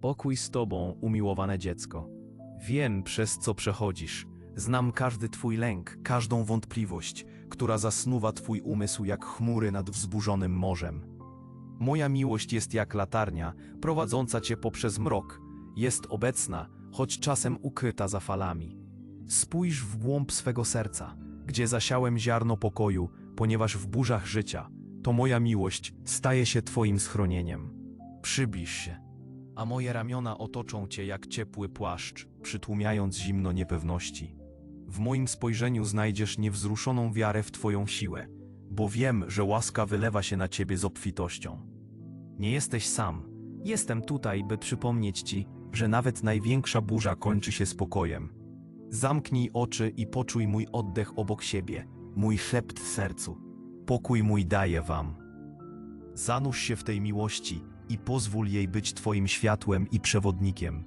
Pokój z tobą, umiłowane dziecko. Wiem, przez co przechodzisz. Znam każdy twój lęk, każdą wątpliwość, która zasnuwa twój umysł jak chmury nad wzburzonym morzem. Moja miłość jest jak latarnia, prowadząca cię poprzez mrok. Jest obecna, choć czasem ukryta za falami. Spójrz w głąb swego serca, gdzie zasiałem ziarno pokoju, ponieważ w burzach życia to moja miłość staje się twoim schronieniem. Przybliż się, a moje ramiona otoczą cię jak ciepły płaszcz, przytłumiając zimno niepewności. W moim spojrzeniu znajdziesz niewzruszoną wiarę w twoją siłę, bo wiem, że łaska wylewa się na ciebie z obfitością. Nie jesteś sam. Jestem tutaj, by przypomnieć ci, że nawet największa burza kończy się spokojem. Zamknij oczy i poczuj mój oddech obok siebie, mój szept sercu. Pokój mój daję wam. Zanurz się w tej miłości i pozwól jej być twoim światłem i przewodnikiem.